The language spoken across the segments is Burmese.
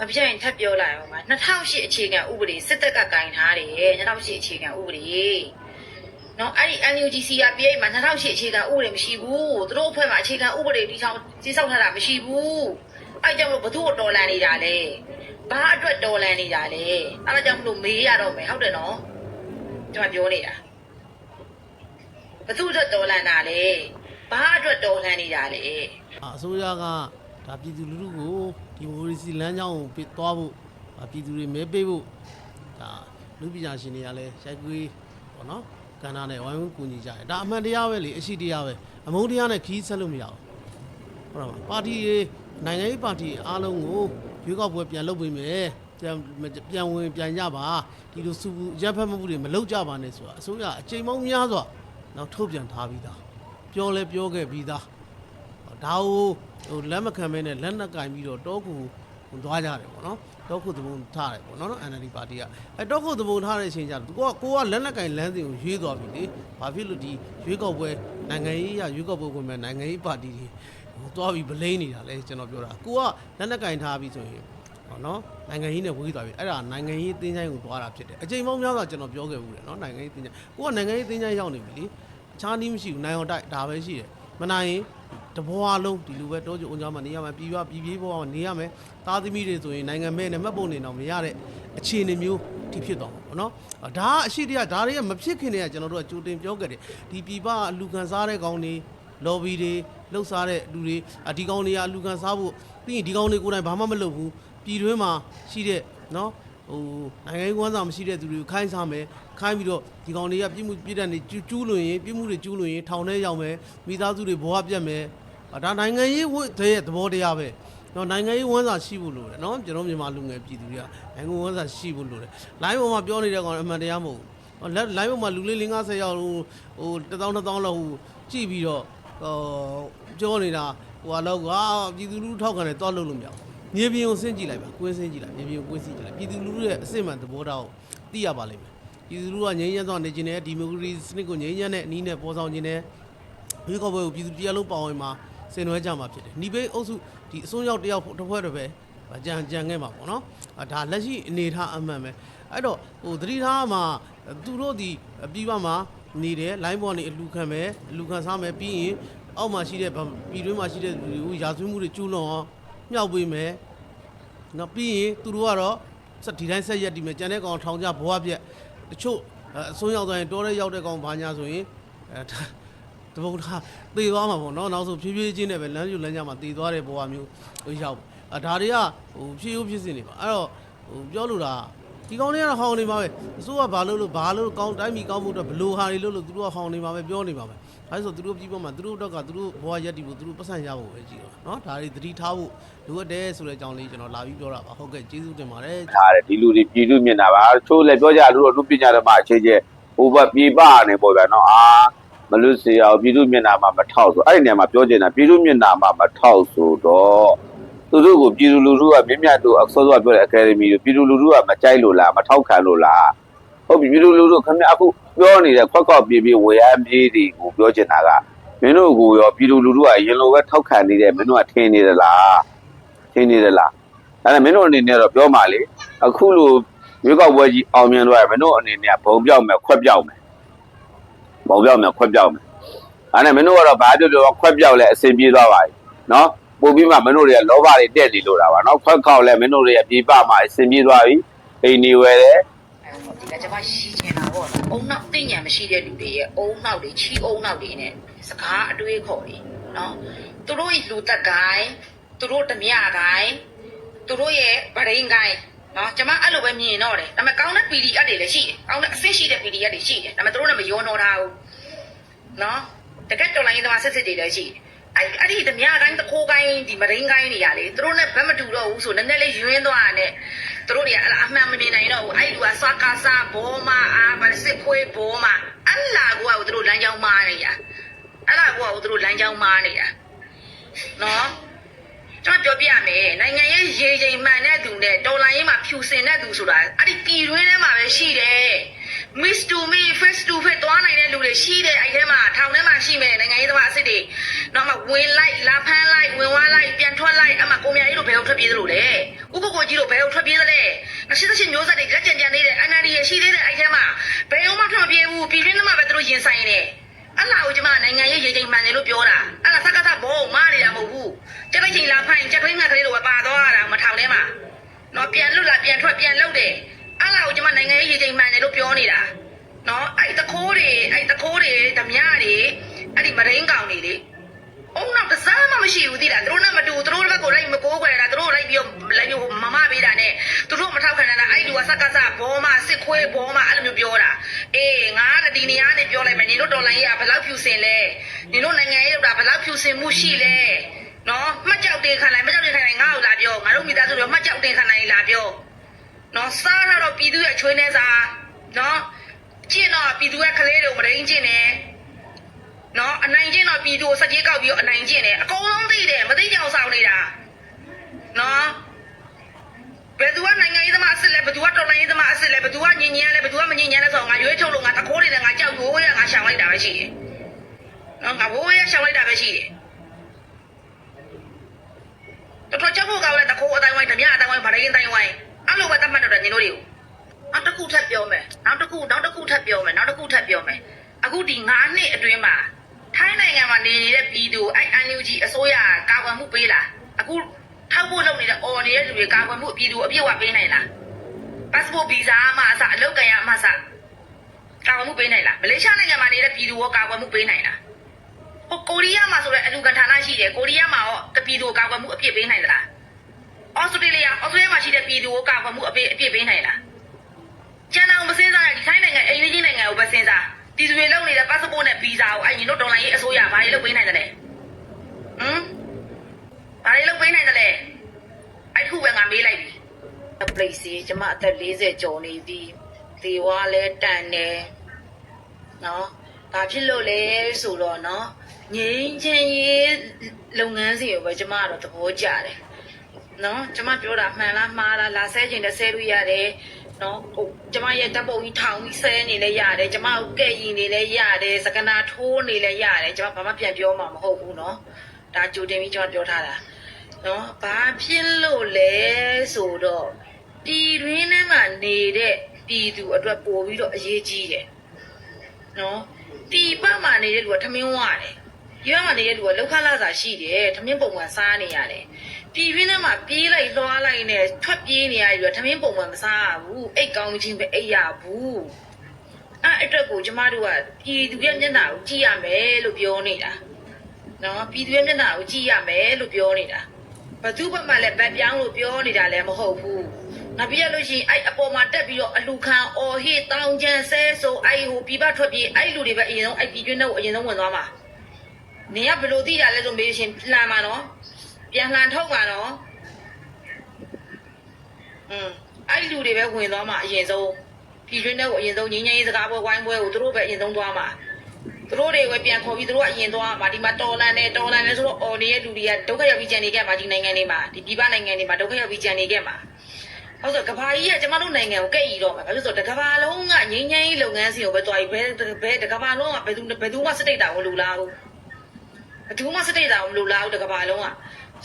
မပြတ်ရင်ထပ်ပြောလိုက်အောင်ပါ2008အခြေခံဥပဒေစစ်တပ်ကကင်ထားတယ်2008အခြေခံဥပဒေနော်အဲ့ဒီ NUGC ကပြည်မှာ2008အခြေခံဥပဒေမရှိဘူးသူတို့အဖွဲ့မှာအခြေခံဥပဒေတိဆောင်တိဆောက်ထားတာမရှိဘူးအဲ့ကြောင့်မလို့ဘသူ့ကိုတော်လန်နေတာလဲဘာအတွက်တော်လန်နေတာလဲအဲ့ဒါကြောင့်မလို့မေးရတော့မယ်ဟုတ်တယ်နော်ကျွန်မပြောနေတာဘသူ့အတွက်တော်လန်တာလဲဘာအတွက်တော်လန်နေတာလဲအစိုးရကဒါပြည်သူလူထုကိုဒီမိုကရေ စီလမ်းကြောင်းကိုပြသွားဖို့ဒါပြည်သူတွေမဲပေးဖို့ဒါလူပညာရှင်တွေကလည်းရိုက်ကွေးပေါ့နော်ကဏ္ဍနဲ့ဝိုင်းဝန်းကူညီကြတယ်ဒါအမှန်တရားပဲလေအရှိတရားပဲအမုန်းတရားနဲ့ခီးဆက်လို့မရဘူးဟုတ်လားမပါတီတွေနိုင်ငံရေးပါတီအားလုံးကိုရွေးကောက်ပွဲပြန်လုပ်ပေးမယ်ပြန်ပြန်ဝင်ပြန်ကြပါဒီလိုစုရပ်ဖက်မှုတွေမလုပ်ကြပါနဲ့ဆိုတာအစိုးရအချိန်မောင်းများစွာနောက်ထုတ်ပြန်ထားပြီးသားပြောလဲပြောခဲ့ပြီးသားဒါကိုဟိုလက်မခံမဲနဲ့လက်နက်ကင်ပြီးတော့တော ခုသွားကြတယ်ပေါ့နော်တောခုသဘုံထားတယ်ပေါ့နော် NLD ပါတီကအဲတောခုသဘုံထားတဲ့အချိန်ကျတော့ကိုကကိုကလက်နက်ကင်လမ်းစဉ်ကိုရွေးသွားပြီလေဘာဖြစ်လို့ဒီရွေးကောက်ပွဲနိုင်ငံရေးရရွေးကောက်ပွဲဝင်မဲ့နိုင်ငံရေးပါတီတွေဟိုသွားပြီးဗလိမ့်နေတာလဲကျွန်တော်ပြောတာကိုကလက်နက်ကင်ထားပြီးဆိုရင်ဟောနော်နိုင်ငံရေးနဲ့ဝေးသွားပြီအဲ့ဒါနိုင်ငံရေးတင်းချိုင်းကိုသွားတာဖြစ်တယ်အချိန်ပေါင်းများစွာကျွန်တော်ပြောခဲ့ဘူးတယ်နော်နိုင်ငံရေးတင်းချိုင်းကိုကနိုင်ငံရေးတင်းချိုင်းရောက်နေပြီလေအခြားနည်းမရှိဘူးနိုင်အောင်တိုက်ဒါပဲရှိတယ်မနိုင်ရင် တဘွားလုံးဒီလိုပဲတောကျုံကြောင်းမှာနေရမှာပြည်ရွာပြည်ပြေးပေါ်မှာနေရမယ်သားသမီးတွေဆိုရင်နိုင်ငံမဲ့နဲ့မှတ်ပုံနေတော့မရတဲ့အခြေအနေမျိုးဒီဖြစ်သွားမှာပေါ့နော်အာဒါကအရှိတရားဒါတွေကမဖြစ်ခင်တည်းကကျွန်တော်တို့ကကြိုတင်ပြောခဲ့တယ်ဒီပြည်ပအလူခံစားတဲ့ကောင်တွေ lobby တွေလှုပ်ရှားတဲ့လူတွေအဒီကောင်တွေကအလူခံစားဖို့ပြီးရင်ဒီကောင်တွေကိုယ်တိုင်ဘာမှမလုပ်ဘူးပြည်တွင်းမှာရှိတဲ့နော်ဟိုနိုင်ငံရေးကွမ်းဆောင်မရှိတဲ့သူတွေကိုခိုင်းစားမယ်ခိုင်းပြီးတော့ဒီကောင်တွေကပြစ်မှုပြစ်တဲ့နေကျူးလွန်ရင်ပြစ်မှုတွေကျူးလွန်ရင်ထောင်ထဲရောက်မယ်မိသားစုတွေဘဝပြတ်မယ်အာ ဒါနိုင်ငံရေးဝတ်တဲ့သဘောတရားပဲနော်နိုင်ငံရေးဝန်းစာရှိဖို့လိုတယ်နော်ကျွန်တော်မြန်မာလူငယ်ပြည်သူတွေကနိုင်ငံဝန်းစာရှိဖို့လိုတယ် line ပေါ်မှာပြောနေတဲ့ကောင်အမှန်တရားမဟုတ်ဘူးလက် line ပေါ်မှာလူလေး50ယောက်ဟိုဟို1000 1000လောက်ဟိုကြည့်ပြီးတော့ဟိုပြောနေတာဟိုအလောက်ကပြည်သူလူထုထောက်ခံတယ်တွားလို့လို့မရဘူးမြေပြင်ကိုဆင်းကြည့်လိုက်ပါကွင်းဆင်းကြည့်လိုက်မြေပြင်ကိုကွင်းဆင်းကြည့်လိုက်ပြည်သူလူထုရဲ့အစစ်အမှန်သဘောထားကိုသိရပါလိမ့်မယ်ပြည်သူလူထုကငြိမ်းချမ်းစွာနေခြင်းနဲ့ဒီမိုကရေစီစနစ်ကိုငြိမ်းချမ်းတဲ့အနည်းနဲ့ပေါ်ဆောင်ခြင်းနဲ့ရွေးကောက်ပွဲကိုပြည်သူတရားလုံးပါဝင်မှာ ဆင်နွှဲကြမှာဖြစ်တယ်။ညီဘေးအုပ်စုဒီအစွန်းရောက်တယောက်တစ်ဖွဲ့တစ်ပဲကြံကြံခဲ့မှာပေါ့နော်။အာဒါလက်ရှိအနေထားအမှန်ပဲ။အဲ့တော့ဟိုသတိထားမှာသူတို့ဒီပြီးပါမှာနေတယ်လိုင်းပေါ်နေအလူခံမယ်အလူခံစားမယ်ပြီးရင်အောက်မှာရှိတဲ့ဗပြည်တွင်းမှာရှိတဲ့လူတွေကိုရာဇဝတ်မှုတွေကျူးလွန်အောင်မြောက်ပေးမယ်။နောက်ပြီးရင်သူတို့ကတော့စဒီတိုင်းဆက်ရက်ဒီမယ်ကြံတဲ့ကောင်ထောင်ကြဘဝပြက်တချို့အဲအစွန်းရောက်သွားရင်တောထဲရောက်တဲ့ကောင်ဘာညာဆိုရင်အဲဒါ တပုံထားသေသွားမှာပေါ့နော်နောက်ဆုံးဖြည်းဖြည်းချင်းနဲ့ပဲလမ်းကျူလမ်းကျမှာသေသွားတဲ့ဘဝမျိုးဟိုရောက်အဒါတွေကဟိုဖြည်းဖြည်းဖြစ်စင်နေပါအဲ့တော့ဟိုပြောလို့တာဒီကောင်တွေကတော့ဟောင်းနေပါပဲအစိုးကဘာလို့လို့ဘာလို့ကောင်းတိုင်းမီကောင်းမှုတော့ဘလို့ဟာတွေလို့လို့သူတို့ကဟောင်းနေပါပဲပြောနေပါပဲအဲဆိုသူတို့ပြီးပေါ်မှာသူတို့တော့ကသူတို့ဘဝရက်တည်ဖို့သူတို့ပတ်စံရဖို့ပဲကြည့်တော့နော်ဒါတွေသတိထားဖို့လိုအပ်တယ်ဆိုတဲ့အကြောင်းလေးကျွန်တော်လာပြီးပြောတာပါဟုတ်ကဲ့ကျေးဇူးတင်ပါတယ်ထားတယ်ဒီလူတွေပြည်သူမျက်နှာပါချိုးလည်းပြောကြလူတို့လူပညာဓမ္မအခြေကျဟိုဘပြေပနေပေါ့ဗျာနော်အာ မလူစီအောင်ပြည်သူမျက်နှာမှာမထောက်ဆိုအဲ့ဒီနေရာမှာပြောချင်တာပြည်သူမျက်နှာမှာမထောက်ဆိုတော့သူတို့ကိုပြည်သူလူထုကမြင့်မြတ်တို့အစောစောပြောတဲ့အကယ်ဒမီတို့ပြည်သူလူထုကမကြိုက်လို့လားမထောက်ခံလို့လားဟုတ်ပြီပြည်သူလူထုခင်ဗျအခုပြောနေတဲ့ခွက်ခွက်ပြေးပြေးဝေယမ်းပြေးတွေကိုပြောချင်တာကမင်းတို့ကိုရောပြည်သူလူထုကရင်လိုပဲထောက်ခံနေတယ်မင်းတို့ကထင်နေသလားထင်နေသလားအဲ့ဒါမင်းတို့အနေနဲ့တော့ပြောပါလေအခုလိုရွေးကောက်ပွဲကြီးအောင်မြင်တော့မင်းတို့အနေနဲ့ဘုံပြောက်မယ်ခွက်ပြောက်မယ် ဘုံပြောက်မယ်ခွက်ပြောက်မယ်အဲ့ဒါမင်းတို့ကတော့ဘာပြောပြောခွက်ပြောက်လဲအဆင်ပြေသွားပါပြီနော်ပို့ပြီးမှမင်းတို့တွေကလောဘတွေတက်နေလို့တာပါနော်ခွက်ခောက်လဲမင်းတို့တွေကပြေပမှာအဆင်ပြေသွားပြီအိမ်နေဝဲတယ်ဒီကကျွန်မရှိချင်တာပေါ့နော်။အုံနောက်သိညာမရှိတဲ့လူတွေရဲ့အုံနောက်တွေချီအုံနောက်တွေနဲ့စကားအတွေးခေါ်တွေနော်။သူတို့ရဲ့လူသက်ကိုင်းသူတို့ဓမြကိုင်းသူတို့ရဲ့ဗရိန်ကိုင်း နော်ကျွန်မအဲ့လိုပဲမြင်တော့တယ်ဒါပေမဲ့ကောင်းတဲ့ PDF တွေလည်းရှိတယ်ကောင်းတဲ့အဆင့်ရှိတဲ့ PDF တွေရှိတယ်ဒါပေမဲ့သူတို့နဲ့မယောတော့တာဘူးနော်တကက်တော်လိုင်းသမားစစ်စစ်တွေလည်းရှိတယ်အဲ့အဲ့ဒီဓမြကိုင်းတခိုးကိုင်းဒီမရိန်ကိုင်းတွေရလေသူတို့နဲ့ဘက်မတူတော့ဘူးဆိုနည်းနည်းလေးယွင်းသွားတယ်သူတို့တွေကအဲ့ဒါအမှန်မနေနိုင်တော့ဘူးအဲ့လူကစကားစားဘောမအာဗစစ်ခွေးဘောမအဲ့လာကိုကသူတို့လမ်းကြောင်းမားနေတာအဲ့လာကိုကသူတို့လမ်းကြောင်းမားနေတာနော် ကျွန်တော်ပြောပြရမယ်နိုင်ငံရဲ့ရေချိန်မှန်တဲ့သူနဲ့တော်လိုင်းရေးမှာဖြူစင်တဲ့သူဆိုတာအဲ့ဒီပြည်တွင်းထဲမှာပဲရှိတယ် miss to me face to face သွားနိုင်တဲ့လူတွေရှိတယ်အဲ့ထဲမှာထောင်ထဲမှာရှိမယ်နိုင်ငံရေးသမားအစ်စ်တွေတော့မှဝင်လိုက်လာဖမ်းလိုက်ဝင်ဝါလိုက်ပြန်ထွက်လိုက်အမှကိုမြကြီးတို့ဘယ်ကိုထွက်ပြေးသလိုလဲဥပကိုကြီးတို့ဘယ်ကိုထွက်ပြေးသလဲ98မျိုးဆက်တွေလက်ကျန်ကျန်နေတယ် NLD ရရှိသေးတယ်အဲ့ထဲမှာဘယ်မှထွက်မပြေးဘူးပြည်တွင်းသမားပဲသူတို့ရင်ဆိုင်နေ အဲ့လာကိုကျမနိုင်ငံရေးရေချိန်မှန်တယ်လို့ပြောတာအဲ့ဒါစကားသဘောမားနေတာမဟုတ်ဘူးကြက်ပိတ်ချိန်လာဖိုင်ကြက်ပိတ်ငါကလေးတို့ပဲပါသွားတာမထောင်ထဲမှာနော်ပြန်လွတ်လာပြန်ထွက်ပြန်လုပ်တယ်အဲ့လာကိုကျွန်မနိုင်ငံရေးရေချိန်မှန်တယ်လို့ပြောနေတာနော်အဲ့တခိုးတွေအဲ့တခိုးတွေဓမြတွေအဲ့ဒီမရင်းကောင်တွေလေ အုံနောက်တစ်စားမှမရှိဘူးသိလားသူတို့နဲ့မတူသူတို့ဘက်ကလိုက်မကိုးခွဲတာသူတို့လိုက်ပြီးလိုက်ပြီးမမပေးတာနဲ့သူတို့မထောက်ခံတာအဲ့လူကစက်ကစဘောမစစ်ခွဲဘောမအဲ့လိုမျိုးပြောတာအေးငါကဒီနေရာနေပြောလိုက်မယ်နင်တို့တော်လိုင်းကြီးကဘယ်လောက်ဖြူစင်လဲနင်တို့နိုင်ငံရေးလောက်တာဘယ်လောက်ဖြူစင်မှုရှိလဲနော်မှတ်ကြောက်တင်ခံလိုက်မှတ်ကြောက်တင်ခံလိုက်ငါ့ကိုလာပြောငါတို့မိသားစုတွေမှတ်ကြောက်တင်ခံလိုက်လာပြောနော်စားရတော့ပြည်သူရဲ့ချွေးနေစားနော်ကျင့်တော့ပြည်သူရဲ့ကလေးတွေကိုမရင်းကျင့်တယ် နော်အနိုင်ကျင့်တော့ပြည်သူကိုစက်ကြီးကောက်ပြီးတော့အနိုင်ကျင့်တယ်အကုန်လုံးသိတယ်မသိကြအောင်ဆောင်နေတာနော်ဘယ်သူကနိုင်ငံရေးသမားအစ်စ်လဲဘယ်သူကတော်လိုင်းရေးသမားအစ်စ်လဲဘယ်သူကညင်ညင်လဲဘယ်သူကမညင်ညင်လဲဆိုတော့ငါရွေးထုတ်လို့ငါတခိုးတွေနဲ့ငါကြောက်ရိုးရငါရှောင်လိုက်တာပဲရှိတယ်နော်ငါဘိုးရရှောင်လိုက်တာပဲရှိတယ်တော်တော်ကြောက်ဖို့ကောင်းလဲတခိုးအတိုင်းဝိုင်းဓမြအတိုင်းဝိုင်းဗရင်တိုင်းဝိုင်းအဲ့လိုပဲတတ်မှတ်တော့တယ်ညီတို့တွေကိုနောက်တစ်ခုထပ်ပြောမယ်နောက်တစ်ခုနောက်တစ်ခုထပ်ပြောမယ်နောက်တစ်ခုထပ်ပြောမယ်အခုဒီ9နှစ်အတွင်းမှာ ထိုင်းနိုင်ငံမှာနေနေတဲ့ပြည်သူအဲ့ NUG အစိုးရကာကွယ်မှုပေးလားအခုထောက်ဖို့လုပ်နေတဲ့အော်နေတဲ့လူတွေကာကွယ်မှုပြည်သူအပြည့်အဝပေးနိုင်လား passport visa အမှအစအလုပ်ကံရအမှအစကာကွယ်မှုပေးနိုင်လားမလေးရှားနိုင်ငံမှာနေတဲ့ပြည်သူရောကာကွယ်မှုပေးနိုင်လားဟိုကိုရီးယားမှာဆိုတဲ့အလူကန်ဌာနရှိတယ်ကိုရီးယားမှာရောတပြည်သူကာကွယ်မှုအပြည့်ပေးနိုင်သလားဩစတြေးလျဩစတြေးလျမှာရှိတဲ့ပြည်သူကိုကာကွယ်မှုအပြည့်အပြည့်ပေးနိုင်လားကျန်တာကိုမစင်းစားရဒီထိုင်းနိုင်ငံအိမ်ကြီးနိုင်ငံကိုပဲစင်း စားပြည်သူတွေလုံနေတဲ့ passport နဲ့ visa ကိုအဲ့ညီတို့ဒေါ်လာရေးအစိုးရဘာတွေလုပ်ပေးနိုင်တယ်လဲဟမ်ဘာတွေလုပ်ပေးနိုင်တယ်လဲအဲ့ခုပဲငါမေးလိုက်ပြီအပလိစီကျမအသက်40ကျော်နေပြီသေဝါလဲတန်တယ်နော်ဘာဖြစ်လို့လဲဆိုတော့နော်ငိမ့်ချင်းရေးလုပ်ငန်းစီကိုပဲကျမကတော့သဘောကျတယ်နော်ကျမပြောတာမှန်လားမှားလားလာဆဲခြင်းနဲ့ဆဲလို့ရတယ် နော်ဟိုကျမရဲ့တပ်ပုံကြီးထောင်ကြီးဆဲနေလဲရတယ်ကျမကိုကဲ့ရင်နေလဲရတယ်စကနာထိုးနေလဲရတယ်ကျမဘာမှပြန်ပြောမှာမဟုတ်ဘူးနော်ဒါကြိုတင်ပြီးကျမပြောထားတာနော်ဘာဖြစ်လို့လဲဆိုတော့ပြည်တွင်းထဲမှာနေတဲ့ပြည်သူအတွက်ပို့ပြီးတော့အရေးကြီးတယ်နော်ပြည်ပမှာနေတဲ့လူကထမင်းဝရတယ်ဒီဘက်မှာနေတဲ့လူကလောက်ခလာစာရှိတယ်။ထမင်းပုံမှန်စားနေရတယ်။ ပြည်တွင်းထဲမှာပြေးလိုက်လွှားလိုက်နဲ့ထွက်ပြေးနေရပြီးတော့ထမင်းပုံမှန်မစားရဘူး။အိတ်ကောင်းချင်းပဲအိတ်ရဘူး။အဲ့အတွက်ကိုကျမတို့ကပြည်သူရဲ့မျက်နှာကိုကြည့်ရမယ်လို့ပြောနေတာ။နော်ပြည်သူရဲ့မျက်နှာကိုကြည့်ရမယ်လို့ပြောနေတာ။ဘသူဘက်မှလည်းဗတ်ပြောင်းလို့ပြောနေတာလည်းမဟုတ်ဘူး။နောက်ပြီးရလို့ရှိရင်အဲ့အပေါ်မှာတက်ပြီးတော့အလူခံအော်ဟေးတောင်းချမ်းဆဲဆိုအဲ့ဟိုပြပထွက်ပြေးအဲ့လူတွေပဲအရင်ဆုံးအဲ့ပြည်တွင်းထဲကိုအရင်ဆုံးဝင်သွားမှာ။နေကဘယ်လိုသိရလဲဆိုမေးရှင်လှန်ပါနော် ပြန်လှန်ထုတ်ပါနော်อืมအဲ့ဒီလူတွေပဲဝင်သွားမှာအရင်ဆုံးပြည်တွင်းတဲ့ကိုအရင်ဆုံးငင်းငင်းရေးစကားပွဲဝိုင်းပွဲကိုသူတို့ပဲအရင်ဆုံးသွားမှာသူတို့တွေပဲပြန်ခေါ်ပြီးသူတို့ကအရင်သွားမှာဒီမှာတော်လန်နဲ့တော်လန်နဲ့ဆိုတော့အော်နေတဲ့လူတွေကဒုက္ခရောက်ပြီးကြံနေခဲ့မှာဒီနိုင်ငံတွေမှာဒီပြည်ပနိုင်ငံတွေမှာဒုက္ခရောက်ပြီးကြံနေခဲ့မှာဟုတ်ဆိုကဘာကြီးကကျမတို့နိုင်ငံကိုကဲ့ရည်တော့မှာဘာလို့ဆိုတော့တကဘာလုံးကငင်းငင်းရေးလုပ်ငန်းစီကိုပဲတွားပြီးဘယ်ဘယ်တကဘာလုံးကဘယ်သူဘယ်သူမှစတိတ်တာကိုလူလားဘူးဘယ်သူမှစတိတ်တာမလို့လားတကဘာလုံးက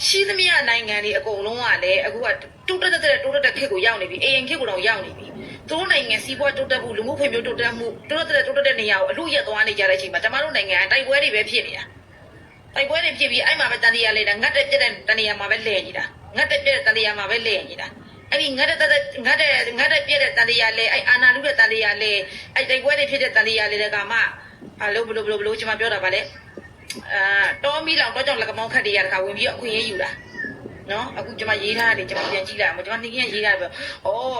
ရှိသမျှနိုင်ငံတွေအကုန်လုံးကလည်းအခုကတူတက်တက်တူတက်တက်ခေတ်ကိုရောက်နေပြီအေရင်ခေတ်ကိုတော့ရောက်နေပြီသူတို့နိုင်ငံစီးပွားတိုးတက်မှုလူမှုဖွံ့ဖြိုးတိုးတက်မှုတိုးတက်တိုးတက်တဲ့နေရာကိုအလို့ရက်သွားနေကြတဲ့အချိန်မှာကျမတို့နိုင်ငံကတိုက်ပွဲတွေပဲဖြစ်နေတာတိုက်ပွဲတွေဖြစ်ပြီးအဲ့မှာပဲတန်တရားလေးတာငတ်တဲ့ပြက်တဲ့တန်တရားမှာပဲလဲနေတာငတ်တဲ့ပြက်တဲ့တန်တရားမှာပဲလဲနေတာအဲ့ဒီငတ်တဲ့တက်ငတ်တဲ့ငတ်တဲ့ပြက်တဲ့တန်တရားလဲအဲ့အာနာလူတဲ့တန်တရားလဲအဲ့တိုက်ပွဲတွေဖြစ်တဲ့တန်တရားလေးတွေကမှဘာလို့ဘလို့ဘလို့ဘလို့ကျမပြောတာပါလဲ အာတောမီလောင်တော့ကြောင့်လက်ကမောင်းခတ်တွေရတခါဝင်ပြီးတော့အခွင့်အရေးယူတာနော်အခုကျွန်မရေးထားတယ်ကျွန်မပြန်ကြည့်လိုက်အောင်ကျွန်မနှင်းကြီးရေးထားတယ်ပြော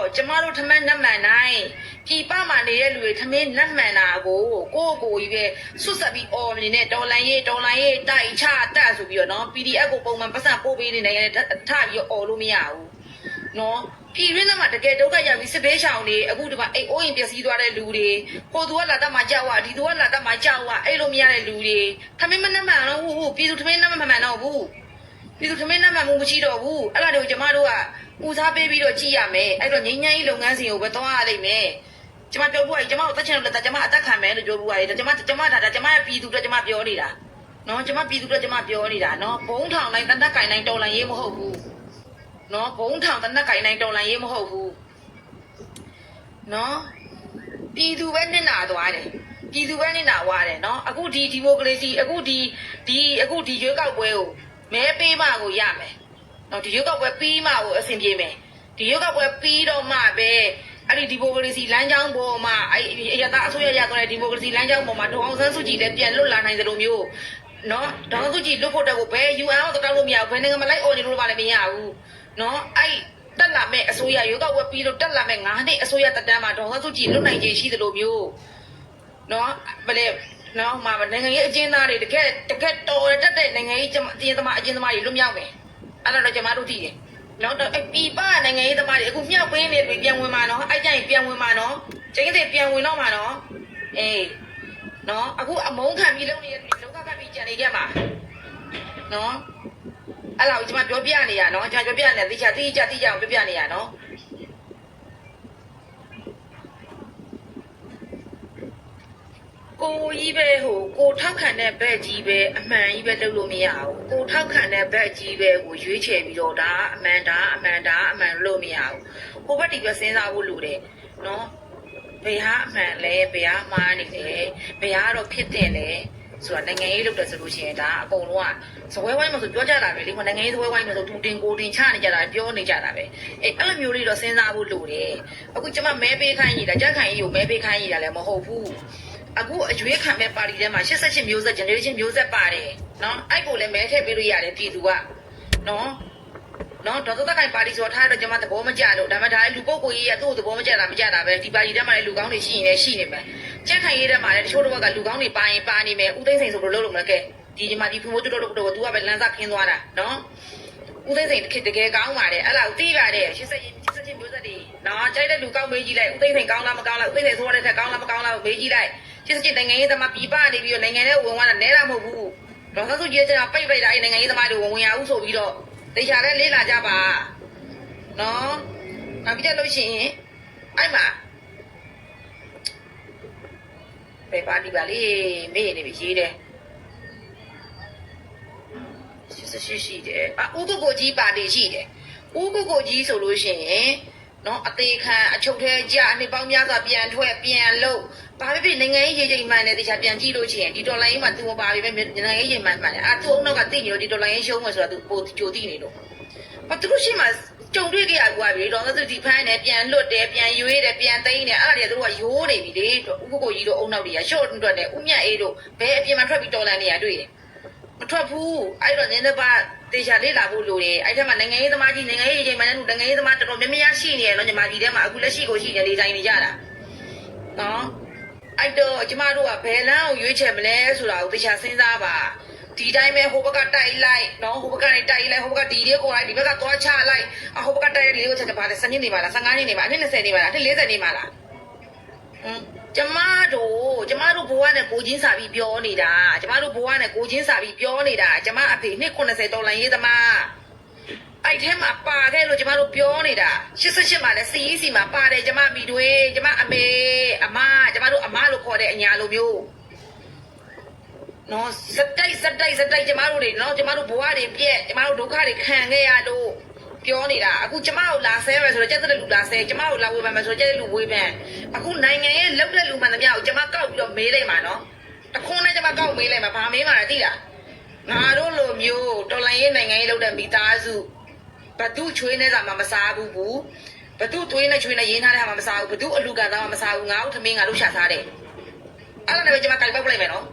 ဩကျွန်မတို့ထမင်းနတ်မှန်တိုင်းပြည်ပမှာနေတဲ့လူတွေထမင်းနတ်မှန်တာကိုကိုယ့်ကိုယ်ကြီးပဲဆွတ်ဆက်ပြီးအော်နေနဲ့တော်လန်ရေးတော်လန်ရေးတိုက်ချတက်ဆိုပြီးတော့နော် PDF ကိုပုံမှန်ပတ်စံပို့ပေးနေတယ်ထပြီးတော့အော်လို့မရဘူးနော် ပြည်ရင်းထဲမှာတကယ်ဒုက္ခရောက်ပြီးစစ်ဘေးရှောင်နေအခုဒီမှာအိမ်အိုးရင်ပျက်စီးသွားတဲ့လူတွေဟိုသူကလာတတ်မှကြောက်อ่ะဒီသူကလာတတ်မှကြောက်อ่ะအဲ့လိုမရတဲ့လူတွေထမင်းမနှက်မှန်တော့ဘူးဟုတ်ပြည်သူထမင်းနှက်မှန်မှန်တော့ဘူးပြည်သူထမင်းနှက်မှန်မှုမရှိတော့ဘူးအဲ့ဒါတွေကိုကျမတို့ကဦးစားပေးပြီးတော့ကြည့်ရမယ်အဲ့တော့ငိမ့်ငိမ့်ကြီးလုပ်ငန်းစဉ်ကိုပဲသွားရလိမ့်မယ် ကျမပြောဘူးကကျမကိုတက်ချင်လို့တက်ကျမအသက်ခံမယ်လို့ပြောဘူးကကျမကျမဒါဒါကျမရဲ့ပြည်သူတို့ကျမပြောနေတာနော်ကျမပြည်သူတို့ကျမပြောနေတာနော်ဘုံထောင်တိုင်းတနက်ကင်တိုင်းတော်လန်ရေးမဟုတ်ဘူး နော်ဘုံထောင်တနက်ကင်တိုင်းတော်လန်ရေးမဟုတ်ဘူးနော်ပြည်သူပဲနစ်နာသွားတယ်ပြည်သူပဲနစ်နာသွားတယ်နော်အခုဒီဒီမိုကရေစီအခုဒီဒီအခုဒီရွေးကောက်ပွဲကိုမဲပေးမှကိုရမယ်နော်ဒီရွေးကောက်ပွဲပြီးမှကိုအဆင်ပြေမယ်ဒီရွေးကောက်ပွဲပြီးတော့မှပဲအဲ့ဒီဒီမိုကရေစီလမ်းကြောင်းပေါ်မှာအဲ့အရသာအစိုးရရသွားတဲ့ဒီမိုကရေစီလမ်းကြောင်းပေါ်မှာဒေါအောင်ဆန်းစုကြည်လည်းပြန်လွတ်လာနိုင်သလိုမျိုးနော်ဒေါအောင်ဆန်းစုကြည်လွတ်ဖို့တက်ကိုဘယ် UN ကိုတောက်လို့မရဘူးဘယ်နိုင်ငံမလိုက်អော်နေလို့ပါလည်းမရဘူး နော်အဲ့တက်လာမဲ့အစိုးရရွေးကောက်ပွဲပြီးလို့တက်လာမဲ့9နှစ်အစိုးရတက်တန်းမှာဒေါအောင်ဆန်းစုကြည်လွတ်နိုင်ခြင်းရှိသလိုမျိုး နော်ဗလေနော်မှာနိုင်ငံရေးအကျဉ်းသားတွေတကယ်တကယ်တော်ရတတ်တဲ့နိုင်ငံရေးအကျဉ်းသမားအကျဉ်းသမားတွေလွတ်မြောက်မယ်အဲ့ဒါတော့ကျွန်မတို့သိတယ်နော်တော့အဲ့ပြပနိုင်ငံရေးသမားတွေအခုမြောက်ပေးနေပြီပြန်ဝင်มาနော်အဲ့ကြရင်ပြန်ဝင်มาနော်ကျင်းတဲ့ပြန်ဝင်တော့မှာနော်အေးနော်အခုအမုန်းခံပြီးလုပ်နေတဲ့ဒုက္ခကပ်ပြီးကြံနေကြမှာနော် အဲ့လောက်ကျွန်မပြောပြနေရနော်ကျွန်မပြောပြနေတိကျတိကျတိကျအောင်ပြောပြနေရနော်ကိုကြီးပဲဟိုကိုထောက်ခံတဲ့ဘက်ကြီးပဲအမှန်ကြီးပဲလုပ်လို့မရဘူးကိုထောက်ခံတဲ့ဘက်ကြီးပဲကိုရွေးချယ်ပြီးတော့ဒါအမှန်ဒါအမှန်ဒါအမှန်လို့မရဘူးကိုဘက်ဒီပဲစဉ်းစားဖို့လိုတယ်နော်ဘယ်ဟာအမှန်လဲဘယ်ဟာမှားနေလဲဘယ်ဟာတော့ဖြစ်တင်လဲ ဆိုတာနိုင်ငံရေးလုပ်တယ်ဆိုလို့ရှိရင်ဒါအကုန်လုံးကဇပွဲဝိုင်းမှာဆိုပြောကြတာပဲလေနိုင်ငံရေးဇပွဲဝိုင်းမှာဆိုသူတင်ကိုတင်ချနေကြတာပြောနေကြတာပဲအဲအဲ့လိုမျိုးလေးတော့စဉ်းစားဖို့လိုတယ်အခုကျမမဲပေးခိုင်းရတာကြက်ခိုင်းကြီးကိုမဲပေးခိုင်းရတာလည်းမဟုတ်ဘူးအခုအကျွေးခံမဲ့ပါတီထဲမှာ88မျိုးဆက် generation မျိုးဆက်ပါတယ်နော်အဲ့ကိုလည်းမဲထည့်ပေးလို့ရတယ်ပြည်သူကနော် နော်ဒေါက်တာကိုင်ပါတီဆိုထားတော့ကျွန်မသဘောမကျလို့ဒါမှဒါလည်းလူပုဂ္ဂိုလ်ကြီးကသူ့ကိုသဘောမကျတာမကျတာပဲဒီပါတီထဲမှာလည်းလူကောင်းတွေရှိရင်လည်းရှိနေမယ်ကြက်ခိုင်ရေးထဲမှာလည်းတချို့တော့ကလူကောင်းတွေပါရင်ပါနေမယ်ဦးသိန်းစိန်ဆိုဘယ်လိုလုပ်လို့မလဲကဲဒီညီမဒီဖမိုးတို့တို့တို့သူကပဲလမ်းစာခင်းသွားတာနော်ဦးသိန်းစိန်တကယ်ကောင်းပါတယ်အဲ့လောက်သိပါတယ်88 88မျိုးဆက်တွေနော်ကြိုက်တဲ့လူကောင်းမေးကြည့်လိုက်ဦးသိန်းစိန်ကောင်းလားမကောင်းလားဦးသိန်းစိန်ဆိုရတဲ့ထက်ကောင်းလားမကောင်းလားမေးကြည့်လိုက်ကျစ်စချစ်နိုင်ငံရေးသမားပြပနေပြီးတော့နိုင်ငံထဲဝင်သွားတာနဲတာမဟုတ်ဘူး။ဒေါက်တာစုကြီးကပိတ်ပိတ်တာအဲ့နိုင်ငံရေးသမားတွေဝင်ဝင်ရအောင်ဆိုပြီးတော့ တေချာတဲ့လေးလာကြပါ။နော်။နောက်ပြီးတော့လို့ရှိရင်အဲ့မှာပေပါဒီပါလေးမေ့နေပြီရေးတယ်။ရှိရှိရှိတယ်။အဥကုကိုကြီးပါတီရှိတယ်။ဥကုကိုကြီးဆိုလို့ရှိရင် နော်အသေးခံအချုပ်ထဲကြာအနေပေါင်းများစွာပြန်ထွက်ပြန်လို့ဘာဖြစ်ဖြစ်နိုင်ငံရေးရေချိန်မှန်တယ်တခြားပြန်ကြည့်လို့ရှိရင်ဒီဒေါ်လာရေးမှာသူမပါပြီပဲနိုင်ငံရေးရေမှန်မှန်တယ်အာသူ့အုံနောက်ကသိနေလို့ဒီဒေါ်လာရေးရှုံးမယ်ဆိုတာသူပိုကြိုသိနေလို့ဘာသူတို့ရှိမှကြုံတွေ့ကြရကွာပြီဒေါ်လာသူဒီဖမ်းတယ်ပြန်လွတ်တယ်ပြန်ရွေးတယ်ပြန်သိမ်းတယ်အဲ့ဒါတွေကသူတို့ကရိုးနေပြီလေဥက္ကိုကြီးတို့အုံနောက်တွေကရှော့တွတ်တယ်ဥမြတ်အေးတို့ဘယ်အပြင်မှာထွက်ပြီးတော်လန်နေရတွေ့တယ်မထွက်ဘူးအဲ့တော့နင်းတဲ့ပါ တေချာလေးလာဖို့လိုတယ်အဲ့ထက်မှာနိုင်ငံရေးသမားကြီးနိုင်ငံရေးချိန်မှလည်းနိုင်ငံရေးသမားတော်တော်များများရှိနေရတော့ညီမကြီးထဲမှာအခုလက်ရှိကိုရှိနေနေတိုင်းနေကြတာနော်အဲ့တော့ကျမတို့ကဘယ်လမ်းကိုရွေးချယ်မလဲဆိုတာကိုတေချာစဉ်းစားပါဒီတိုင်းပဲဟိုဘက်ကတိုက်လိုက်နော်ဟိုဘက်ကနေတိုက်လိုက်ဟိုဘက်ကဒီလေးကိုလိုက်ဒီဘက်ကသွားချလိုက်အဟိုဘက်ကတိုက်ရဒီလေးကိုချက်ပါတယ်စနေနေပါလား15နေနေပါအနည်း20နေပါလားအနည်း40နေပါလားဟမ် ကျမတို့ကျမတို့ဘဝနဲ့ကိုချင်းစာပြီးပြောနေတာကျမတို့ဘဝနဲ့ကိုချင်းစာပြီးပြောနေတာကျမအဖေနှစ်80ဒေါ်လာရေးသမားအဲ့ထဲမှာပါခဲ့လို့ကျမတို့ပြောနေတာ88မှာလည်းစီးစီမှာပါတယ်ကျမမိတွေကျမအမေအမကျမတို့အမလို့ခေါ်တဲ့အညာလိုမျိုးနော်စတိုက်စတိုက်စတိုက်ကျမတို့တွေနော်ကျမတို့ဘဝတွေပြက်ကျမတို့ဒုက္ခတွေခံခဲ့ရလို့ ပြောနေတာအခုကျမတို့လာဆဲမယ်ဆိုတော့ကျက်တဲ့လူလာဆဲကျမတို့လာဝေဖန်မယ်ဆိုတော့ကျက်တဲ့လူဝေဖန်အခုနိုင်ငံရဲ့လောက်တဲ့လူမှန်သမျှကိုကျမကောက်ပြီးတော့မေးလိုက်မှာနော်တခွန်းနဲ့ကျမကောက်မေးလိုက်မှာဘာမေးမှာလဲသိလားငါတို့လိုမျိုးတော်လိုင်းရဲ့နိုင်ငံရေးလောက်တဲ့မိသားစုဘသူချွေးနေတာမှမစားဘူးဘူးဘသူသွေးနဲ့ချွေးနဲ့ရင်းထားတဲ့ဟာမှမစားဘူးဘသူအလူကန်သားမှမစားဘူးငါတို့သမင်းငါတို့ရှာစားတယ်အဲ့ဒါနဲ့ပဲကျမကြိုက်ပောက်လိုက်မယ်နော်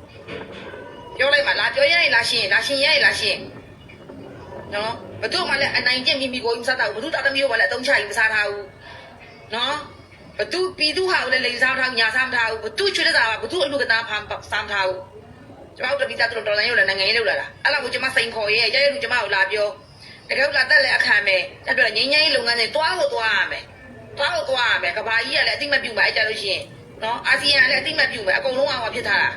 ပြောလိုက်ပါလားပြောရရင်လားရှင်းလားရှင်းရရင်လားရှင်း နော်ဘသူမှလည်းအနိုင်ကျင့်မိမိကိုမစားတော့ဘူးဘသူတာသမီးကိုမှလည်းအသုံးချရင်မစားထားဘူးနော်ဘသူပြည်သူဟာကိုလည်းလိန်စားထားညာစားမထားဘူးဘသူချွေးတဲ့စားကဘသူအလူကသားဖမ်းစားမထားဘူးကျမတို့တပိသားတို့တော်လိုင်းရုပ်လည်းနိုင်ငံရေးလောက်လာတာအဲ့လောက်ကိုကျမစိန်ခေါ်ရဲရရလူကျမကိုလာပြောတကယ်လို့လာတက်လည်းအခမ်းမယ်တက်တော့ငင်းငင်းလုပ်ငန်းတွေတွားဖို့တွားရမယ်တွားဖို့တွားရမယ်ကဘာကြီးကလည်းအတိမပြုတ်မှာအဲ့ကြလို့ရှိရင်နော်အာဆီယံကလည်းအတိမပြုတ်မှာအကုန်လုံးအောင်ဖြစ်ထားတာ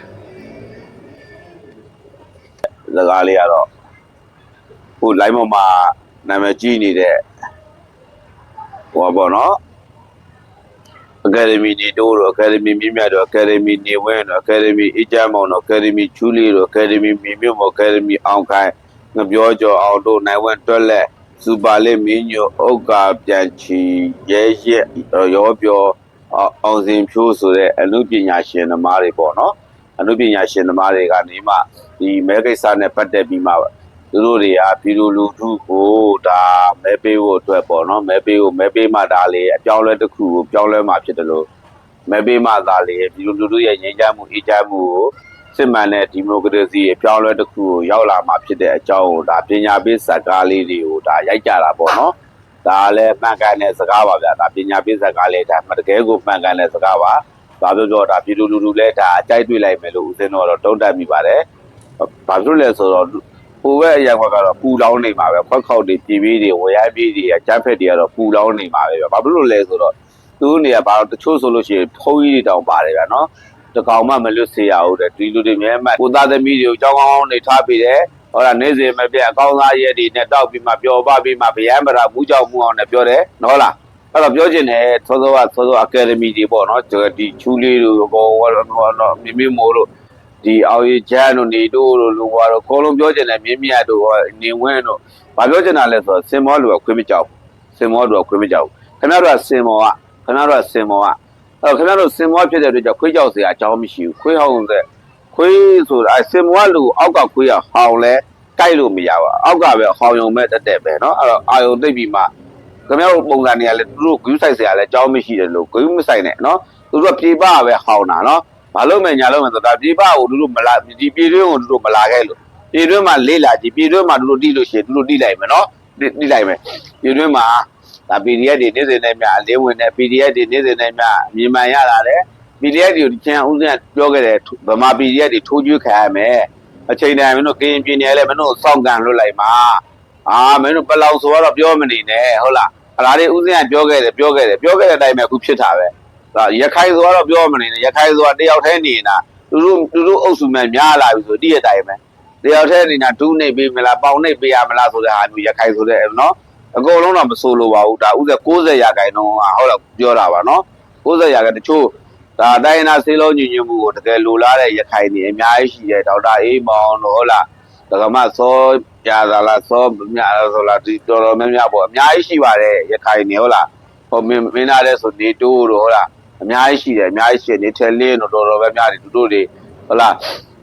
စကားလေးကတော့ ဟို line ပေါ်မှာနာမည်ကြီးနေတဲ့ဟိုပါပေါ့နော်ပကယ်ဒမီနေတိုးတို့အကယ်ဒမီမြင့်မြတ်တို့အကယ်ဒမီနေဝင်းတို့အကယ်ဒမီအေးချမ်းမောင်တို့အကယ်ဒမီချူလီတို့အကယ်ဒမီမြင့်မြတ်မောင်အကယ်ဒမီအောင်ခိုင်ငပြောကျော်အောင်တို့နိုင်ဝင်းတွက်လက်စူပါလေးမင်းညိုဥက္ကာပြန်ချီရဲရက်ရောပြောအောင်စင်ဖြိုးဆိုတဲ့အမှုပညာရှင်သမားတွေပေါ့နော်အမှုပညာရှင်သမားတွေကနေမှဒီမဲကိစ္စနဲ့ပတ်သက်ပြီးမှ သူတို့တွေကပြည်သူလူထုကိုဒါမဲပေးဖို့အတွက်ပေါ့နော်မဲပေးဖို့မဲပေးမှဒါလေအပြောင်းအလဲတစ်ခုကိုပြောင်းလဲမှဖြစ်တယ်လို့မဲပေးမှသာလေပြည်သူလူထုရဲ့ငြိမ်းချမ်းမှုအေးချမ်းမှုကိုစစ်မှန်တဲ့ဒီမိုကရေစီအပြောင်းအလဲတစ်ခုကိုရောက်လာမှဖြစ်တဲ့အကြောင်းကိုဒါပညာပေးဇာတ်ကားလေးတွေကိုဒါရိုက်ကြတာပေါ့နော်ဒါလည်းမှန်ကန်တဲ့စကားပါဗျာဒါပညာပေးဇာတ်ကားလေးဒါမှတကယ်ကိုမှန်ကန်တဲ့စကားပါဘာပြောပြောဒါပြည်သူလူထုလည်းဒါအကြိုက်တွေ့လိုက်မယ်လို့ဦးစင်းတို့ကတော့တုံ့တက်မိပါတယ်ဘာဖြစ်လို့လဲဆိုတော့ ဟိုဘက်အရာကတော့ပူလောင်းနေမှာပဲခွက်ခေါက်တွေပြည်ပြီးတွေဝရမ်းပြီးတွေအကြမ်းဖက်တွေကတော့ပူလောင်းနေမှာပဲဗျာဘာဖြစ်လို့လဲဆိုတော့သူတို့နေရာဘာလို့တချို့ဆိုလို့ရှိရင်ဖုံးကြီးတွေတောင်ပါတယ်ဗျာနော်တကောင်မှမလွတ်စေရဘူးတဲ့ဒီလူတွေမြဲမှတ်ကိုသားသမီးတွေကိုကြောင်းကောင်းကောင်းနေထားပြီးတယ်ဟောတာနေစဉ်မပြတ်အကောင်းစားရဲ့ဒီနဲ့တောက်ပြီးမှပျော်ပါပြီးမှဗျံပရာမူးကြောက်မှုအောင်နဲ့ပြောတယ်နော်လားအဲ့တော့ပြောချင်တယ်သောသောကသောသောအကယ်ဒမီတွေပေါ့နော်ဒီချူလေးတို့ဘောဟောတော့မိမိမို့လို့ ဒီအောင်ရချမ်းတို့နေတို့တို့လူဘွားတို့ခေါလုံးပြောချင်တယ်မြင်းမြတ်တို့နေဝင်းတို့ဘာပြောချင်တာလဲဆိုတော့စင်မောလူကခွေးမကြောက်စင်မောလူကခွေးမကြောက်ခင်ဗျားတို့ကစင်မောက ခင်ဗျားတို့ကစင်မောကအဲ့တော့ခင်ဗျားတို့စင်မောဖြစ်တဲ့အတွက်ကြောင့်ခွေးကြောက်စရာအကြောင်းမရှိဘူးခွေးဟောင်းတဲ့ခွေးဆိုတာအဲစင်မောကလူအောက်ကခွေးကဟောင်းလဲကြိုက်လို့မရပါဘူးအောက်ကပဲဟောင်းယုံမဲ့တက်တက်ပဲเนาะအဲ့တော့အာယုံသိပ်ပြီးမှခင်ဗျားတို့ပုံစံတွေကလည်းသူတို့ဂူးဆိုင်စရာလည်းအကြောင်းမရှိတယ်လို့ဂူးမဆိုင်နဲ့เนาะသူတို့ကပြေပပဲဟောင်းတာเนาะ မလုပ်မယ်ညာလုပ်မယ်ဆိုတာပြည်ပကိုတို့တို့မလာဒီပြည်တွင်းကိုတို့တို့မလာခဲ့လို့ပြည်တွင်းမှာလေ့လာကြည့်ပြည်တွင်းမှာတို့တို့တိလို့ရှိရင်တို့တို့တိလိုက်မယ်နော်တိလိုက်မယ်ပြည်တွင်းမှာဒါ PDF တွေနေ့စဉ်နဲ့များအလင်းဝင်တဲ့ PDF တွေနေ့စဉ်နဲ့များအမြင်မှန်ရလာတယ် PDF တွေကိုကျန်ဦးစင်းကပြောခဲ့တယ်ဗမာ PDF တွေထိုးကျွေးခံရမယ်အချိန်တိုင်းမင်းတို့ကရင်ပြည်နယ်လည်းမင်းတို့စောင့်ကန်လွတ်လိုက်ပါအာမင်းတို့ဘယ်လောက်ဆိုတော့ပြောမနေနဲ့ဟုတ်လားအလားလေးဦးစင်းကပြောခဲ့တယ်ပြောခဲ့တယ်ပြောခဲ့တဲ့အတိုင်းပဲအခုဖြစ်တာပဲ ဒါရခိုင်ဆိုတော့ပြောမနေနဲ့ရခိုင်ဆိုတာတယောက်တည်းနေတာသူတို့သူတို့အုပ်စုမဲ့များလာပြီဆိုတည့်ရတိုင်းပဲတယောက်တည်းနေတာဒူးနေပေးမလားပေါင်နေပေးရမလားဆိုတဲ့ဟာမျိုးရခိုင်ဆိုတဲ့နော်အကုန်လုံးတော့မဆိုလိုပါဘူးဒါဥစ္စာ60ရာခိုင်နှုန်းကဟုတ်လားပြောတာပါနော်60ရာခိုင်တချို့ဒါတိုင်းနာဆေးလုံးညီညွတ်မှုကိုတကယ်လိုလားတဲ့ရခိုင်နေအများကြီးရှိတယ်ဒေါက်တာအေးမောင်တို့ဟုတ်လားဒကမစောပြာသာလားစောမြဆိုလားဒီတော်တော်များများပေါ့အများကြီးရှိပါတယ်ရခိုင်နေဟုတ်လားဟိုမင်းမင်းသားတဲ့ဆိုနေတိုးတို့ဟုတ်လား အများကြီးရှိတယ်အများကြီးရှိတယ်နေထဲလင်းတို့တော်တော်ပဲများတယ်သူတို့တွေဟုတ်လား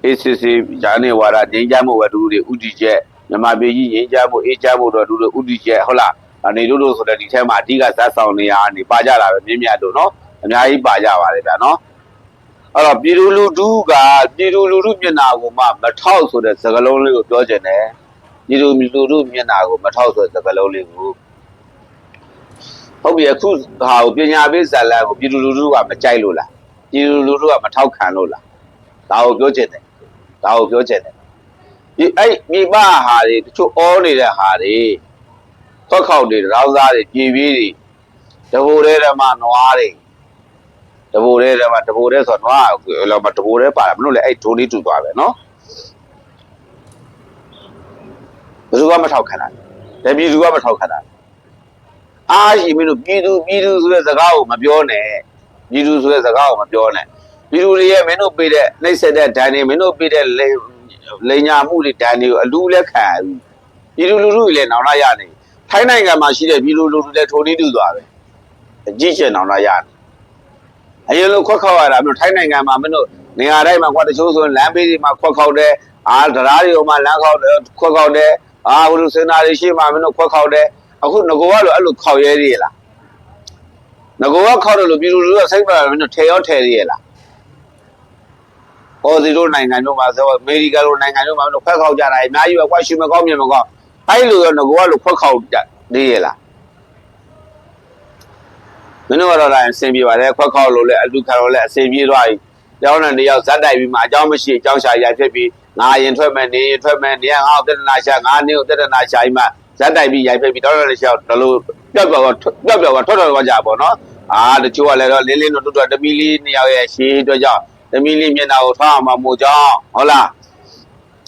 ACC ဂျာနေဝါဒငြိမ်းချမ်းမှုပဲသူတို့တွေဥတီချက်မြန်မာပြည်ကြီးငြိမ်းချမ်းမှုအေးချမ်းမှုတော့သူတို့ဥတီချက်ဟုတ်လားအနေတို့လို့ဆိုတဲ့ဒီထဲမှာအဓိကဇက်ဆောင်နေရနေပါကြတာပဲမြင်းမြတ်တို့နော်အများကြီးပါကြပါတယ်ဗျာနော်အဲ့တော့ပြည်သူလူထုကပြည်သူလူထုမျက်နှာကိုမှမထောက်ဆိုတဲ့စကားလုံးလေးကိုပြောချင်တယ်ပြည်သူလူထုမျက်နှာကိုမထောက်ဆိုတဲ့စကားလုံးလေးကို ဟုတ်ပြီအခုဟာကိုပညာပေးဇာတ်လမ်းကိုပြည်သူလူထုကမကြိုက်လို့လားပြည်သူလူထုကမထောက်ခံလို့လားဒါကိုပြောချင်တယ်ဒါကိုပြောချင်တယ်ဒီအဲ့မိဘဟာတွေတချို့အောနေတဲ့ဟာတွေသောက်ခေါက်တွေရောင်းစားတွေပြည်ပြီးတွေတဘူတဲ့ဓမ္မနွားတွေတဘူတဲ့ဓမ္မတဘူတဲ့ဆိုတော့နွားလောမတဘူတဲ့ပါတယ်မလို့လေအဲ့ဒိုးလေးတူသွားပဲနော်ဘယ်သူကမထောက်ခံတာလဲပြည်သူကမထောက်ခံတာ အားရှိမင်းတို့ပြည်သူပြည်သူဆိုတဲ့စကားကိုမပြောနဲ့ပြည်သူဆိုတဲ့စကားကိုမပြောနဲ့ပြည်သူတွေရဲ့မင်းတို့ပေးတဲ့နှိမ့်ဆက်တဲ့ဒဏ်တွေမင်းတို့ပေးတဲ့လိန်လိန်ညာမှုတွေဒဏ်တွေကိုအလူလက်ခံပြည်သူလူထုတွေလည်းနောင်လာရနေထိုင်းနိုင်ငံမှာရှိတဲ့ပြည်သူလူထုလည်းထိုနည်းတူသွားပဲအကြည့်ချက်နောင်လာရနေအရင်လိုခွက်ခေါက်ရတာမင်းတို့ထိုင်းနိုင်ငံမှာမင်းတို့နေရာတိုင်းမှာကွာတချို့ဆိုရင်လမ်းဘေးတွေမှာခွက်ခေါက်တယ်အာတရားတွေမှာလမ်းခေါက်တယ်ခွက်ခေါက်တယ်အာဘုလူစင်နာတွေရှိမှမင်းတို့ခွက်ခေါက်တယ် အခုငကိုကလိုအဲ့လိုခေါက်ရဲရည်လားငကိုကခေါက်တယ်လို့ပြည်သူလူထုကစိတ်ပါမင်းတို့ထဲရောထဲရည်လား ဟောဒီလိုနိုင်ငံတို့မှာဆိုအမေရိကန်လိုနိုင်ငံတို့မှာတော့ခွက်ခေါက်ကြတာအများကြီးပဲကွာရှူမကောင်းမြင်မကောင်းအဲ့လိုရောငကောကလိုခွက်ခေါက်ကြနေရလားမင်းတို့ကတော့လည်းအဆင်ပြေပါတယ်ခွက်ခေါက်လို့လည်းအလူခံလို့လည်းအဆင်ပြေသွားပြီကျောင်းနဲ့တယောက်ဇက်တိုက်ပြီးမှအเจ้าမရှိအเจ้าရှာရဖြစ်ပြီးငါရင်ထွက်မယ်နေရင်ထွက်မယ်နေငါ့ကိုတဒနာရှာငါနေကိုတဒနာရှာပြီးမှ ဇက်တိုက်ပြီးရိုက်ဖြစ်ပြီးတော့လည်းရှောက်ဒါလိုပျောက်ပျောက်ပျောက်ပျောက်ထွက်ထွက်သွားကြပါတော့အာတချို့ကလည်းတော့လင်းလင်းတို့တို့တမီလေးနှစ်ယောက်ရဲ့ရှေးအတွက်ကြောင့်သမီးလေးမျက်နှာကိုထားအောင်မမို့ကြောင်းဟုတ်လား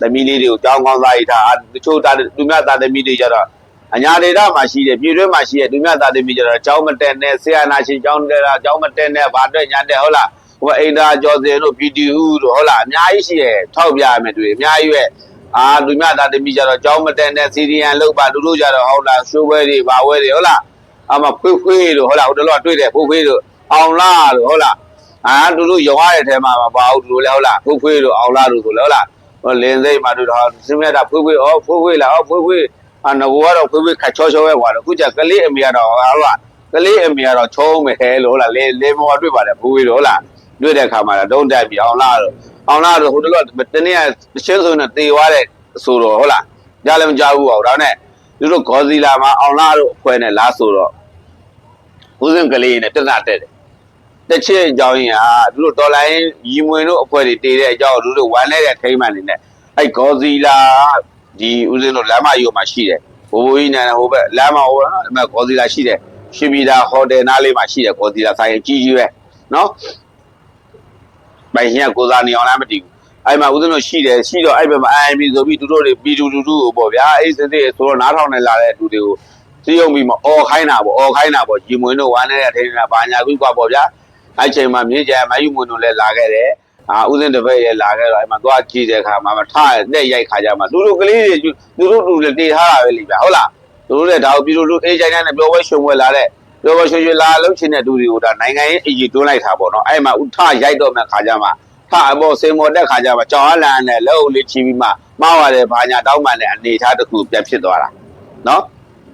သမီးလေးတွေကိုကြောင်းကောင်းစားရထားတချို့တာသူများတာသမီးတွေကြတော့အညာဒေတာမှာရှိတယ်ပြည်တွင်းမှာရှိတဲ့ဒုမြသားသမီးကျတော့အကြောင်းမတက်နဲ့ဆရာနာရှင်အကြောင်းတက်တာအကြောင်းမတက်နဲ့ဘာအတွက်ညာတက်ဟုတ်လားဟိုအိန္ဒာကျော်စင်တို့ PTU တို့ဟုတ်လားအများကြီးရှိတယ်ထောက်ပြရမယ်တွေ့အများကြီးပဲ အာဒုမြသားသမီးကျတော့အကြောင်းမတက်နဲ့စီရီယန်လောက်ပါသူတို့ကျတော့ဟုတ်လားရှိုးပွဲတွေဘာဝဲတွေဟုတ်လားအမဖွေးဖွေးတို့ဟုတ်လားဟိုတလောတွေ့တယ်ဖွေးဖွေးတို့အောင်လားတို့ဟုတ်လားအာသူတို့ရောရတဲ့ထဲမှာမပါဘူးသူတို့လည်းဟုတ်လားဖွေးဖွေးတို့အောင်လားတို့ဆိုလည်းဟုတ်လားဟိုလင်းစိတ်မှာတို့တော့စင်မြတ်တာဖွေးဖွေးဩဖွေးဖွေးလာဩဖွေးဖွေးအနဘောကတော့ဖွေးဖွေးခတ်ချောချောပဲကွာအခုကျကလေးအမေကတော့ဟာလားကလေးအမေကတော့ချုံးမယ်လို့ဟုတ်လားလေလေမောတွေ့ပါတယ်ဖွေးဖွေးတို့ဟုတ်လားတွေ့တဲ့ခါမှာတော့တုံးတက်ပြီးအောင်လားတို့ အောင်လားတို့ဟိုတလောတနေ့ကရှင်းဆိုနေတေသွားတဲ့ဆိုတော့ဟုတ်လားကြားလည်းမကြားဘူးပေါ့ဒါနဲ့သူတို့ဂေါ်စီလာမှာအောင်လားတို့အခွဲနဲ့လားဆိုတော့ဦးစင်ကလေးနဲ့တက်တာတက်တယ်တစ်ချက်အကြောင်းရင်းဟာသူတို့တော်လိုင်းရီမွင်တို့အဖွဲ့တွေတည်တဲ့အကြောင်းသူတို့ဝမ်းနေတဲ့ထိမ့်မှန်နေနဲ့အဲ့ဂေါ်ဇီလာဒီဦးဇင်းတို့လမ်းမရိုးမှာရှိတယ်ဘိုးဘိုးကြီးနဲ့ဟိုဘက်လမ်းမဟိုနော်အဲ့မှာဂေါ်ဇီလာရှိတယ်ရှင်ပီတာဟိုတယ်နားလေးမှာရှိတယ်ဂေါ်ဇီလာဆိုင်ကြီးကြီးပဲနော် ပိုင်ရှင်ကကိုစားနေအောင်လားမသိဘူးအဲ့မှာဦးဇင်းတို့ရှိတယ်ရှိတော့အဲ့ဘက်မှာ IMB ဆိုပြီးသူတို့တွေပီတူတူတူကိုပေါ့ဗျာအဲ့စစ်စစ်ဆိုတော့နားထောင်နေလာတဲ့သူတွေကိုသိုံပြီးမအော်ခိုင်းတာပေါ့အော်ခိုင်းတာပေါ့ဂျီမွင်းတို့ဝမ်းနေတဲ့ထိုင်နေတာဘာညာကွကွာပေါ့ဗျာအဲ့ချိန်မှာမြေကြံမယူမွင်းတို့လည်းလာခဲ့တယ်အာဦးစင်းတပည့်ရဲ့လာခဲ့တော့အဲ့မှာသွားကြည့်တဲ့အခါမှာထတဲ့ရိုက်ခါကြမှာလူလူကလေးတွေသူတို့လူတွေတေထားတာပဲလေဗျာဟုတ်လားသူတို့လည်းဒါကိုပြီးလို့လူအေးချိုင်းတိုင်းနဲ့ပျော်ပွဲရှင်ပွဲလာတဲ့ ပြောပွဲရှုံရွှေလာလုံးချင်းတဲ့သူတွေကိုဒါနိုင်ငံရေးအကြီးတွန်းလိုက်တာပေါ့နော်အဲ့မှာဥထရိုက်တော့မဲ့ခါကြမှာထအပေါ်စေမော်တက်ခါကြမှာကြောင်အလန်နဲ့လက်အုပ်လေးချီပြီးမှမှားရတယ်ဘာညာတောင်းမှန်တဲ့အနေထားတစ်ခုပြန်ဖြစ်သွားတာနော်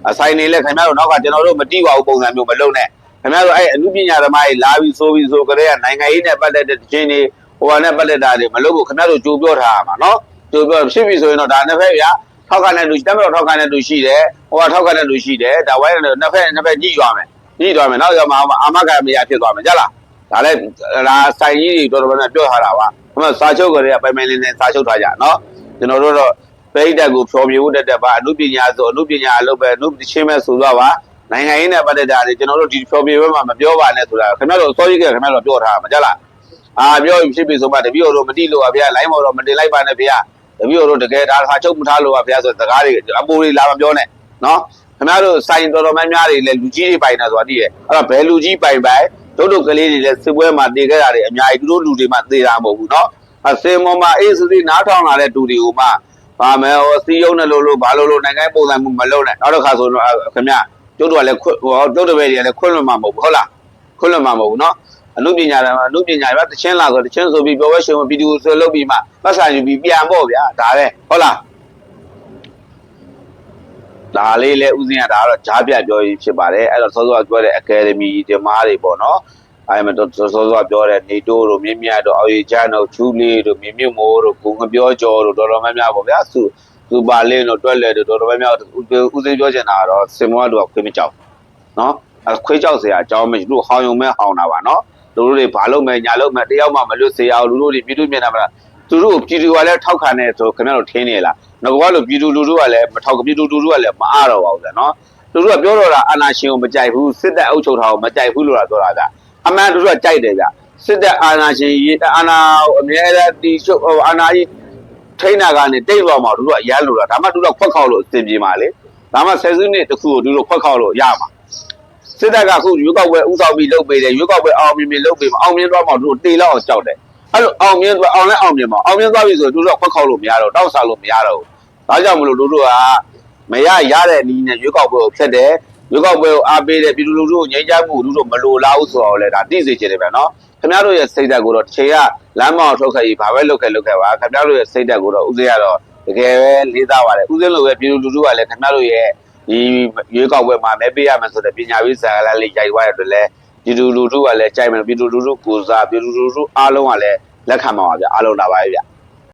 အဆိုင်နေလဲခင်ဗျားတို့နောက်ကကျွန်တော်တို့မတိပါဘူးပုံစံမျိုးမလုပ်နဲ့ခင်ဗျားတို့အဲ့အမှုပညာသမားကြီးလာပြီးဆိုပြီးဆိုကြတဲ့ကနိုင်ငံရေးနဲ့ပတ်သက်တဲ့ချင်းတွေဟိုဟာနဲ့ပတ်သက်တာတွေမလုပ်ဘူးခင်ဗျားတို့ကြိုးပြောထားရမှာနော်ကြိုးပြောဖြစ်ပြီဆိုရင်တော့ဒါနှစ်ဖက်ဗျာထောက်ခံတဲ့လူတက်မတော်ထောက်ခံတဲ့လူရှိတယ်ဟိုဟာထောက်ခံတဲ့လူရှိတယ်ဒါဝိုင်းတဲ့နှစ်ဖက်နှစ်ဖက်ညှိသွားမယ် ညှိသွားမယ်နောက်ကျမှအာမခံမရဖြစ်သွားမယ်ကြလားဒါလည်းဒါဆိုင်ကြီးတွေတော်တော်များများပြောထားတာပါခမစာချုပ်ကြတဲ့ပိုင်ပိုင်လေးနဲ့စာချုပ်ထားကြနော်ကျွန်တော်တို့တော့ပိဋကတ်ကိုဖြောပြဖို့တက်တက်ပါအမှုပညာဆိုအမှုပညာအလုပ်ပဲအမှုချင်းပဲဆိုတော့ပါနိုင်ငံရေးနဲ့ပတ်သက်တာတွေကျွန်တော်တို့ဒီဖြောပြဘက်မှာမပြောပါနဲ့ဆိုတာခင်ဗျားတို့စောကြီးကခင်ဗျားတို့ပြောထားမှာကြလားအာပြောရင်ဖြစ်ပြီဆိုမှတပည့်တော်မတိလို့ပါဗျာလိုင်းမော်တော့မတင်လိုက်ပါနဲ့ဗျာတပည့်တော်တကယ်ဒါခါချုပ်မထားလို့ပါဗျာဆိုစကားတွေအပူတွေလာမပြောနဲ့နော် ခင်ဗျားတို့စိုင်တော်တော်များများတွေလည်းလူကြီးတွေပိုင်နေဆိုတာသိရဲ့အဲ့တော့ဘယ်လူကြီးပိုင်ပိုင်တို့တို့ကလေးတွေလည်းစစ်ပွဲမှာတည်ခဲ့တာတွေအများကြီးသူတို့လူတွေမှသေတာမဟုတ်ဘူးနော်အစင်မောမှာအေးစစီနားထောင်လာတဲ့တူတွေကိုမှပါမယ်ဟောစီယုံနဲ့လို့လို့ဘာလို့လို့နိုင်ငံပုံစံမှုမလုပ်နဲ့နောက်တစ်ခါဆိုတော့ခင်ဗျာ ကျုပ်တို့ကလည်းခွဟောကျုပ်တို့ပဲတွေကလည်းခွင့်လွှတ်မှာမဟုတ်ဘူးဟုတ်လားခွင့်လွှတ်မှာမဟုတ်ဘူးเนาะအမှုပညာတွေမှာအမှုပညာတွေတချင်းလာဆိုတချင်းဆိုပြီးပြောဝဲရှင်ဗီဒီယိုဆွဲလုပ်ပြီးမှပတ်စာယူပြီးပြန်ပေါ့ဗျာဒါပဲဟုတ်လား ဒါလေးလည်းဥစဉ်ကဒါကတော့ဂျားပြပြောရေးဖြစ်ပါတယ်အဲ့တော့စောစောကပြောတဲ့အကယ်ဒမီဒီမားတွေပေါ့နော်အဲ့မှာတော့စောစောကပြောတဲ့နေတိုးတို့မြင့်မြတ်တို့အော်ရီချန်တို့ချူလေးတို့မြင့်မြတ်မိုးတို့ကိုငပြောကျော်တို့တော်တော်များများပေါ့ဗျာစုစူပါလင်းတို့တွက်လက်တို့တော်တော်များများဦးစိပြောချင်တာကတော့စင်မောတို့ကခွေးမကြောက်နော်အဲခွေးကြောက်စရာအကြောင်းမရှိတို့ဟောင်းယုံမဲဟောင်းတာပါနော်လူတို့တွေဘာလုပ်မဲညာလုပ်မဲတယောက်မှမလွတ်စေရအောင်လူတို့တွေပြည်သူမျက်နှာမှာ သူတို့ပြည်သူကလည်းထောက်ခံတယ်ဆိုခင်ဗျားတို့ထင်းနေလားငကွားလို့ပြည်သူလူထုကလည်းမထောက်ပြည်သူလူထုကလည်းမအားတော့ပါဘူးဗျာနော်လူတို့ကပြောတော့တာအာနာရှင်ကိုမကြိုက်ဘူးစစ်တပ်အုပ်ချုပ်တာကိုမကြိုက်ဘူးလို့လာပြောတာဗျအမှန်တို့ကကြိုက်တယ်ဗျစစ်တပ်အာနာရှင်ရေးအာနာအမြဲတမ်းတီချုပ်အာနာကြီးထိန်းတာကနေတိတ်သွားမှာတို့ကအရန်လို့လားဒါမှတို့ကခွက်ခေါက်လို့အစဉ်ပြေမှာလေဒါမှဆယ်စုနှစ်တစ်ခုကိုတို့ခွက်ခေါက်လို့ရမှာစစ်တပ်ကအခုရွေးကောက်ပွဲဥဆောင်ပြီးလုပ်ပေးတယ်ရွေးကောက်ပွဲအောင်မြင်မြင်လုပ်ပေးမှာအောင်မြင်သွားမှာတို့တေလောက်အောင်ကြောက်တယ် အဲ့လိုအောင်မြင်သွားအောင်လဲအောင်မြင်မှာအောင်မြင်သွားပြီဆိုတို့ကခွက်ခေါက်လို့မရတော့တောက်ဆာလို့မရတော့ဘူးဒါကြောင့်မလို့တို့တို့ကမရရတဲ့နည်းနဲ့ရွေးကောက်ပွဲကိုဖျက်တယ်ရွေးကောက်ပွဲကိုအားပေးတယ်ပြည်သူလူထုကိုငြိမ်းချမ်းမှုတို့တို့မလိုလားဘူးဆိုတော့လေဒါသိစေချင်တယ်ဗျာနော်ခင်ဗျားတို့ရဲ့စိတ်ဓာတ်ကိုတော့တစ်ချိန်ကလမ်းမောင်ထုတ်ခဲ့ပြီးဘာပဲလုပ်ခဲ့လုပ်ခဲ့ပါခင်ဗျားတို့ရဲ့စိတ်ဓာတ်ကိုတော့ဥစေရတော့တကယ်ပဲလေးစားပါတယ်ဥစဉ်လိုပဲပြည်သူလူထုကလည်းခင်ဗျားတို့ရဲ့ဒီရွေးကောက်ပွဲမှာမဲပေးရမယ်ဆိုတဲ့ပညာရေးဆရာကလည်းရိုက်သွားရတဲ့လည်း ပြည်သူလူထုကလည်းကြိုက်မယ်ပြည်သူလူထုကိုစားပြည်သူလူထုအားလုံးကလည်းလက်ခံပါပါဗျာအားလုံးလာပါရဲ့ဗျ